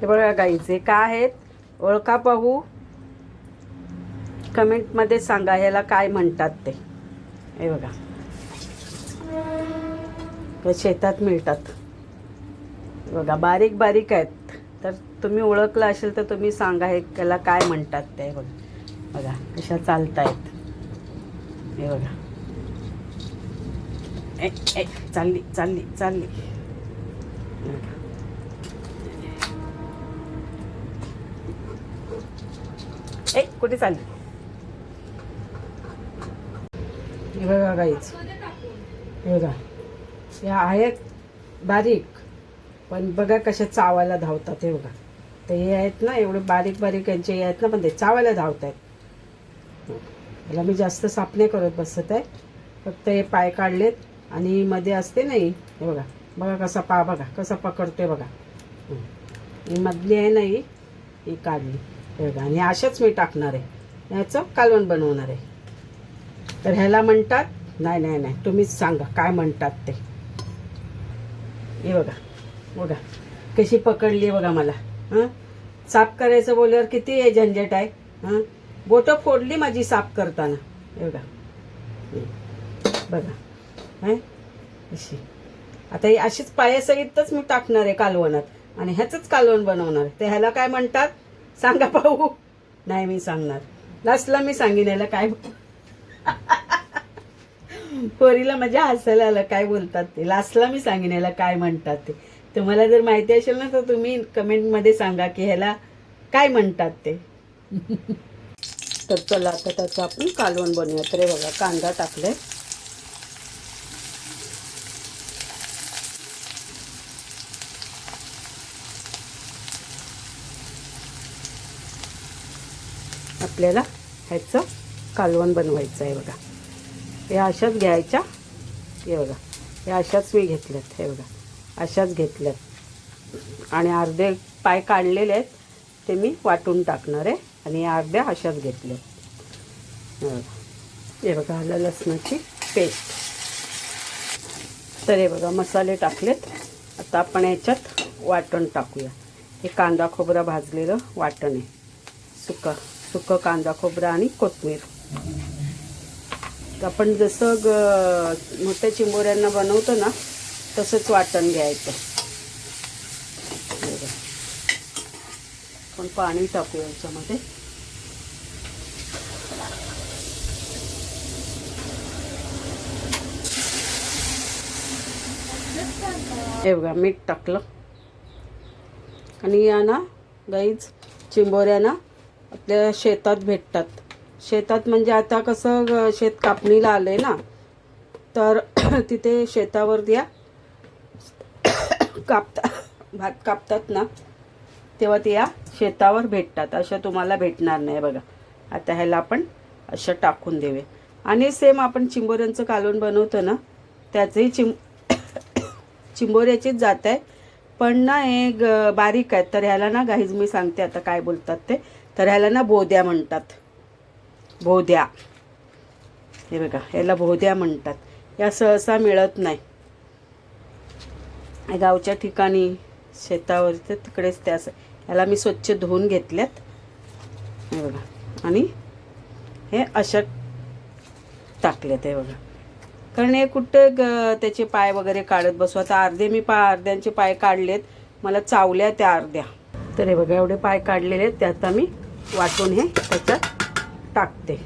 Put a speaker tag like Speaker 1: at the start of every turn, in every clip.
Speaker 1: हे बघा गाईचे काय आहेत? ओळखा पाहू. कमेंटमध्ये सांगा ह्याला काय म्हणतात ते. हे बघा. शेतात मिळतात. बघा बारीक बारीक आहेत. तर तुम्ही ओळखलं असेल तर तुम्ही सांगा हे त्याला काय म्हणतात ते. बघा. बघा कशा चालतायत. हे बघा. ए, चालली चालली चालली. ए कुठे चालली? हे बघा गाईच हे बघा. या आहेत बारीक पण बघा कशा चावायला धावतात हे बघा. ते हे आहेत ना एवढे बारीक बारीक यांचे हे आहेत ना पण ते चावायला धावत आहेत याला मी जास्त साफ नाही करत बसत आहे. फक्त हे पाय काढलेत आणि मध्ये असते नाही हे बघा. बघा कसा पा बघा कसा पकडते बघा. ही मधली आहे ना ही काढली. बघा आणि अशाच मी टाकणार आहे. ह्याचं कालवण बनवणार आहे. तर ह्याला म्हणतात नाही नाही नाही तुम्हीच सांगा काय म्हणतात ते. हे बघा बघा. कशी पकडली बघा मला. हां? साफ करायचं बोलल्यावर किती हे झंझट आहे. हां? बोटं फोडली माझी साफ करताना. हे बघा. हं. बघा. हां? अशी. आता ही अशीच पायासहितच मी टाकणार आहे कालवणात. आणि ह्याचंच कालवण बनवणार आहे. तर ह्याला काय म्हणतात? सांगा पाहू नाही मी सांगणार. लास्टला मी सांगेन याला काय पोरीला मजा हसायला आलं काय बोलतात ते? लास्टला मी सांगेन याला काय म्हणतात ते? तुम्हाला जर माहिती असेल ना तर तुम्ही कमेंटमध्ये सांगा की ह्याला काय म्हणतात ते? तर चला आता त्याचं आपण कालवण बनवूया तर बघा कांदा टाकलाय. आपल्याला ह्याचं कालवण बनवायचं आहे बघा. या अशाच घ्यायच्या हे बघा. या अशाच मी घेतल्यात हे बघा. अशाच घेतल्यात. आणि अर्धे पाय काढलेले आहेत ते मी वाटून टाकणार आहे. आणि या अर्ध्या अशाच घेतल्यात. हे बघा. हे बघा आलं लसणाची पेस्ट. तर हे बघा मसाले टाकलेत. आता आपण याच्यात वाटण टाकूया. हे कांदा खोबरा भाजलेलं वाटण आहे. सुका. सुकं कांदा खोबरा आणि कोथमीर. आपण जसं ग मोठ्या चिंबोऱ्यांना बनवतो ना तसंच वाटण घ्यायचं. पण आपण पाणी टाकू याच्यामध्ये. हे बघा मीठ टाकलं. आणि या ना गाईच चिंबोऱ्या ना आपल्या शेतात भेटतात. शेतात म्हणजे आता कसं शेत कापणीला आलं आहे ना तर तिथे शेतावर द्या कापता भात कापतात ना तेव्हा ते या शेतावर भेटतात. अशा तुम्हाला भेटणार नाही बघा. आता ह्याला आपण अशा टाकून देवे आणि सेम आपण चिंबोऱ्यांचं कालवण बनवतो ना त्याचंही चिं चिंबोऱ्याचीच जात आहे. पण ना हे ग बारीक आहेत तर ह्याला ना गाईज मी सांगते आता काय बोलतात ते. तर ह्याला ना बोद्या म्हणतात. बोद्या. हे बघा याला भोद्या म्हणतात. या सहसा मिळत नाही. गावच्या ठिकाणी शेतावर तिकडेच त्या ह्याला मी स्वच्छ धुवून घेतल्यात. हे बघा. आणि हे अशा टाकलेत हे बघा. कारण हे कुठं ग त्याचे पाय वगैरे काढत बसू? आता अर्धे मी पा अर्ध्यांचे पाय काढलेत. मला चावल्या त्या अर्ध्या. तर हे बघा एवढे पाय काढलेले आहेत. ते आता मी वाटून हे त्याच्यात टाकते.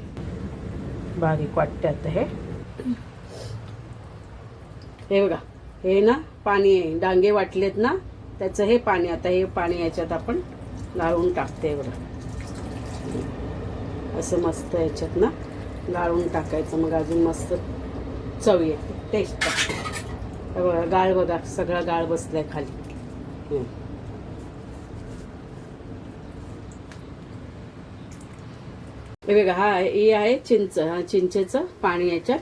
Speaker 1: बारीक वाटते आता हे. हे बघा हे ना पाणी आहे. डांगे वाटलेत ना त्याचं हे पाणी आता हे पाणी याच्यात आपण गाळून टाकते बघा. असं मस्त याच्यात ना गाळून टाकायचं. मग अजून मस्त चव येते. टेस्ट. बघा गाळ बघा सगळा गाळ बसलाय खाली. हे बघा हा हे आहे चिंच हा चिंचेचं पाणी याच्यात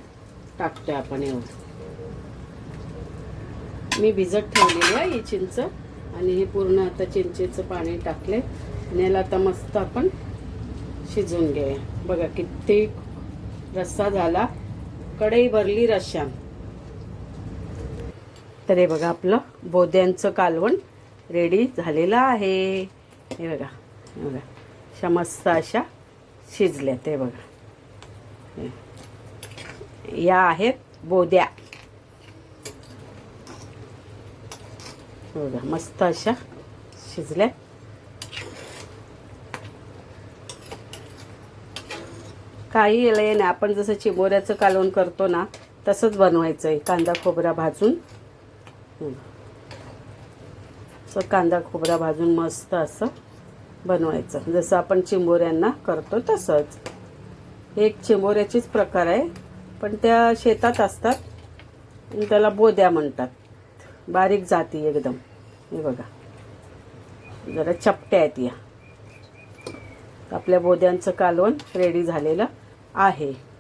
Speaker 1: टाकतोय आपण एवढं. मी भिजत ठेवलेली आहे ही चिंच आणि हे पूर्ण आता चिंचेचं पाणी टाकले. आणि याला आता मस्त आपण शिजवून घेऊया. बघा किती रस्सा झाला. कढई भरली रश्यान तर हे बघा आपलं बोद्यांचं कालवण रेडी झालेलं आहे. हे बघा हे बघा. अशा मस्त अशा शिजल्या ते बघा. या आहेत बोद्या. बघा मस्त अशा शिजल्या. काही येलं नाही आपण जसं चिबोऱ्याचं कालवण करतो ना तसंच बनवायचं आहे कांदा खोबरा भाजून. असं कांदा खोबरा भाजून मस्त असं. बनवायचं. जसं आपण चिंबोऱ्यांना करतो तसंच. हे एक चिंबोऱ्याचीच प्रकार आहे. पण त्या शेतात असतात. त्याला बोद्या म्हणतात. बारीक जाती एकदम. हे बघा. जरा चपट्या आहेत या. आपल्या बोद्यांचं कालवण रेडी झालेलं आहे.